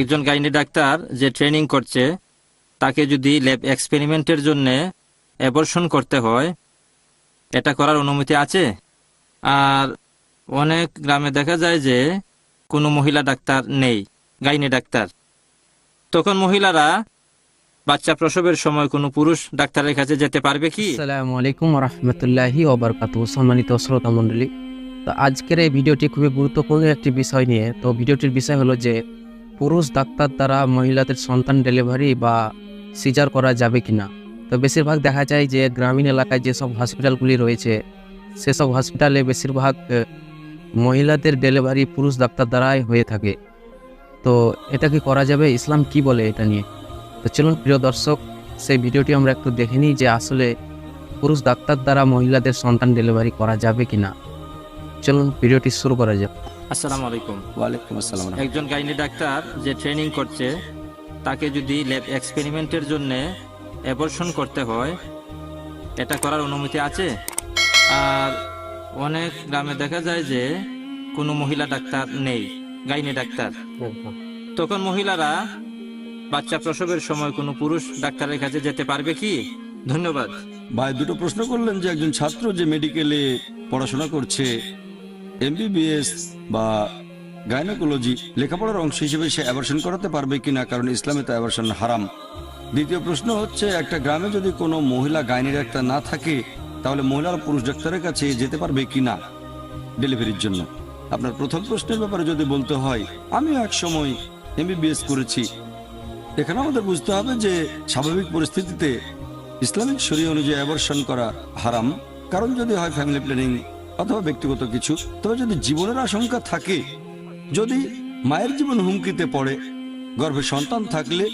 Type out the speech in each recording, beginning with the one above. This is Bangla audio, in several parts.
একজন গাইনি ডাক্তার যে ট্রেনিং করছে তাকে যদি ল্যাব এক্সপেরিমেন্টের জন্য অ্যাবর্শন করতে হয় এটা করার অনুমতি আছে? আর অনেক গ্রামে দেখা যায় যে কোনো মহিলা ডাক্তার নেই গাইনি ডাক্তার। তখন মহিলারা বাচ্চা প্রসবের সময় কোনো পুরুষ ডাক্তারের কাছে যেতে পারবে কি? আসসালামু আলাইকুম রহমতুল্লাহি ওবরকাতু সম্মানিত শ্রোতা মণ্ডলী। তো আজকের এই ভিডিওটি খুবই গুরুত্বপূর্ণ একটি বিষয় নিয়ে। তো ভিডিওটির বিষয় হলো যে পুরুষ ডাক্তার দ্বারা মহিলাদের সন্তান ডেলিভারি বা সিজার করা যাবে কি না তো বেশিরভাগ দেখা যায় যে গ্রামীণ এলাকায় যেসব হসপিটালগুলি রয়েছে, সেসব হসপিটালে বেশিরভাগ মহিলাদের ডেলিভারি পুরুষ ডাক্তার দ্বারাই হয়ে থাকে। তো এটা কি করা যাবে? ইসলাম কি বলে এটা নিয়ে? তো চলুন প্রিয় দর্শক, সেই ভিডিওটি আমরা একটু দেখে নিই যে আসলে পুরুষ ডাক্তার দ্বারা মহিলাদের সন্তান ডেলিভারি করা যাবে কি না চলুন ভিডিওটি শুরু করা যাক। আসসালামু আলাইকুম। ওয়ালাইকুম আসসালাম। একজন গাইনি ডাক্তার যে ট্রেনিং করছে তাকে যদি ল্যাব এক্সপেরিমেন্টের জন্য অ্যাবর্শন করতে হয় এটা করার অনুমতি আছে? আর অনেক গ্রামে দেখা যায় যে কোনো মহিলা ডাক্তার নেই গাইনি ডাক্তার। তখন মহিলারা বাচ্চা প্রসবের সময় কোনো পুরুষ ডাক্তারের কাছে যেতে পারবে কি? ধন্যবাদ। ভাই দুটো প্রশ্ন করলেন যে একজন ছাত্র যে মেডিকেলে পড়াশোনা করছে এমবিবিএস বা গাইনোকোলজি লেখাপড়ার অংশ হিসেবে সে অ্যাবার্শন করাতে পারবে কিনা, কারণ ইসলামে তো অ্যাবার্শন হারাম। দ্বিতীয় প্রশ্ন হচ্ছে, একটা গ্রামে যদি কোনো মহিলা গাইনি ডাক্তার না থাকে, তাহলে মহিলারা পুরুষ ডাক্তারের কাছে যেতে পারবে কিনা ডেলিভারির জন্য? আপনার প্রথম প্রশ্নের ব্যাপারে যদি বলতে হয় আমিও এক সময় এমবিবিএস করেছি। এখানে আমাদের বুঝতে হবে যে, স্বাভাবিক পরিস্থিতিতে ইসলামিক শরীয় অনুযায়ী অ্যাবর্শন করা হারাম। কারণ যদি হয় ফ্যামিলি প্ল্যানিং অথবা ব্যক্তিগত কিছু, তবে যদি জীবনের আশঙ্কা থাকে, যদি মায়ের জীবন হুমকিতে পড়ে, গর্ভে সন্তান থাকলে,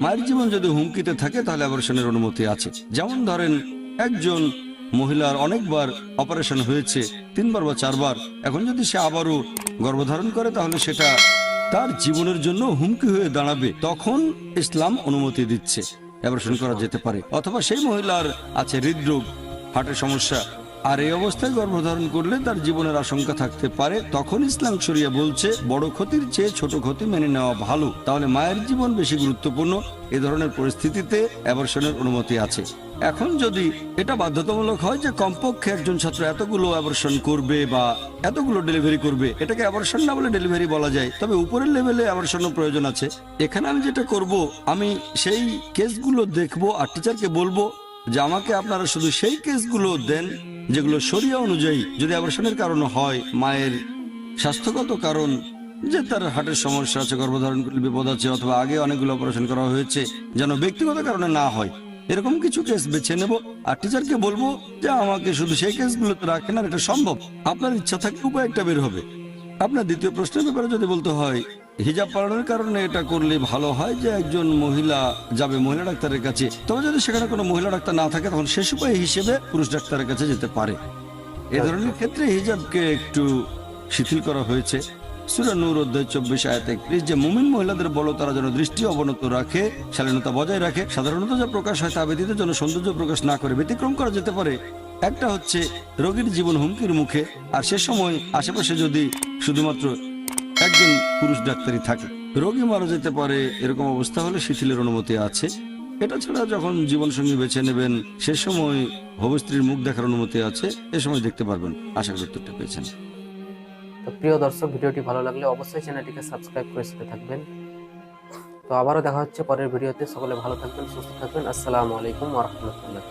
মায়ের জীবন যদি হুমকিতে থাকে, তাহলে অ্যাবর্শনের অনুমতি আছে। যেমন ধরেন, একজন মহিলার অনেকবার অপারেশন হয়েছে, তিনবার বা চারবার, এখন যদি সে আবারও গর্ভধারণ করে, তাহলে সেটা তার জীবনের জন্য হুমকি হয়ে দাঁড়াবে। তখন ইসলাম অনুমতি দিচ্ছে অ্যাবর্শন করা যেতে পারে। অথবা সেই মহিলার আছে হৃদরোগ হার্টের সমস্যা আর এই অবস্থায় গর্ভধারণ করলে তার জীবনের আশঙ্কা থাকতে পারে। তখন ইসলাম শরিয়া বলছে, বড় ক্ষতির চেয়ে ছোট ক্ষতি মেনে নেওয়া ভালো। তাহলে মায়ের জীবন বেশি গুরুত্বপূর্ণ। এ ধরনের পরিস্থিতিতে অ্যাবর্শনের অনুমতি আছে। এখন যদি এটা বাধ্যতামূলক হয় যে কমপক্ষে একজন ছাত্র এতগুলো অ্যাবর্শন করবে বা এতগুলো ডেলিভারি করবে, এটাকে অ্যাবর্শন না বলে ডেলিভারি বলা যায়, তবে উপরের লেভেলে অ্যাবর্শনের প্রয়োজন আছে। এখানে আমি যেটা করব, আমি সেই কেসগুলো দেখব আর টিচারকে বলব যে আমাকে আপনারা শুধু সেই কেসগুলো দেন যেগুলো শরিয়া অনুযায়ী যদি অ্যাবর্শনের কারণ হয়, মায়ের স্বাস্থ্যগত কারণ, যে তার হার্টের সমস্যা আছে, গর্ভধারণ করলে বিপদ আছে, অথবা আগে অনেকগুলো অপারেশন করা হয়েছে, যেন ব্যক্তিগত কারণে না হয়, এরকম কিছু কেস বেছে নেব। আর টিচারকে বলব যে আমাকে শুধু সেই কেসগুলোতে রাখেন আর এটা সম্ভব। আপনার ইচ্ছা থাকলে উপায় একটা বের হবে। আপনার দ্বিতীয় প্রশ্নের ব্যাপারে যদি বলতে হয় হিজাব পালনের কারণে এটা করলে ভালো হয় যে একজন মহিলা যাবে মহিলা ডাক্তারের কাছে। তবে যদি সেখানে কোনো মহিলা ডাক্তার না থাকে তখন শেষ উপায় হিসেবে পুরুষ ডাক্তারের কাছে যেতে পারে। এ ধরনের ক্ষেত্রে হিজাবকে একটু শিথিল করা হয়েছে। অধ্যায় চব্বিশ আয়াত একত্রিশ যে মুমিন মহিলাদের বলো তারা যেন দৃষ্টি অবনত রাখে শালীনতা বজায় রাখে সাধারণত যা প্রকাশ হয় তা ব্যতীত যেন সৌন্দর্য প্রকাশ না করে ব্যতিক্রম করা যেতে পারে। একটা হচ্ছে রোগীর জীবন হুমকির মুখে আর সে সময় আশেপাশে যদি শুধুমাত্র একজন পুরুষ ডাক্তারই থাকে। রোগী মারা যেতে পারে এরকম অবস্থা হলে শিথিলের অনুমতি আছে। এটা ছাড়া যখন জীবনসঙ্গী বেছে নেবেন, সে সময় ভবস্ত্রীর মুখ দেখার অনুমতি আছে। এ সময় দেখতে পারবেন। আশা করি উত্তরটা পেয়েছেন। তো প্রিয় দর্শক, ভিডিওটি ভালো লাগলে অবশ্যই চ্যানেলটিকে সাবস্ক্রাইব করে সাথে থাকবেন। তো আবারও দেখা হচ্ছে পরের ভিডিওতে। সকলে ভালো থাকবেন, সুস্থ থাকবেন। আসসালামু আলাইকুম রাহমাতুল্লাহ।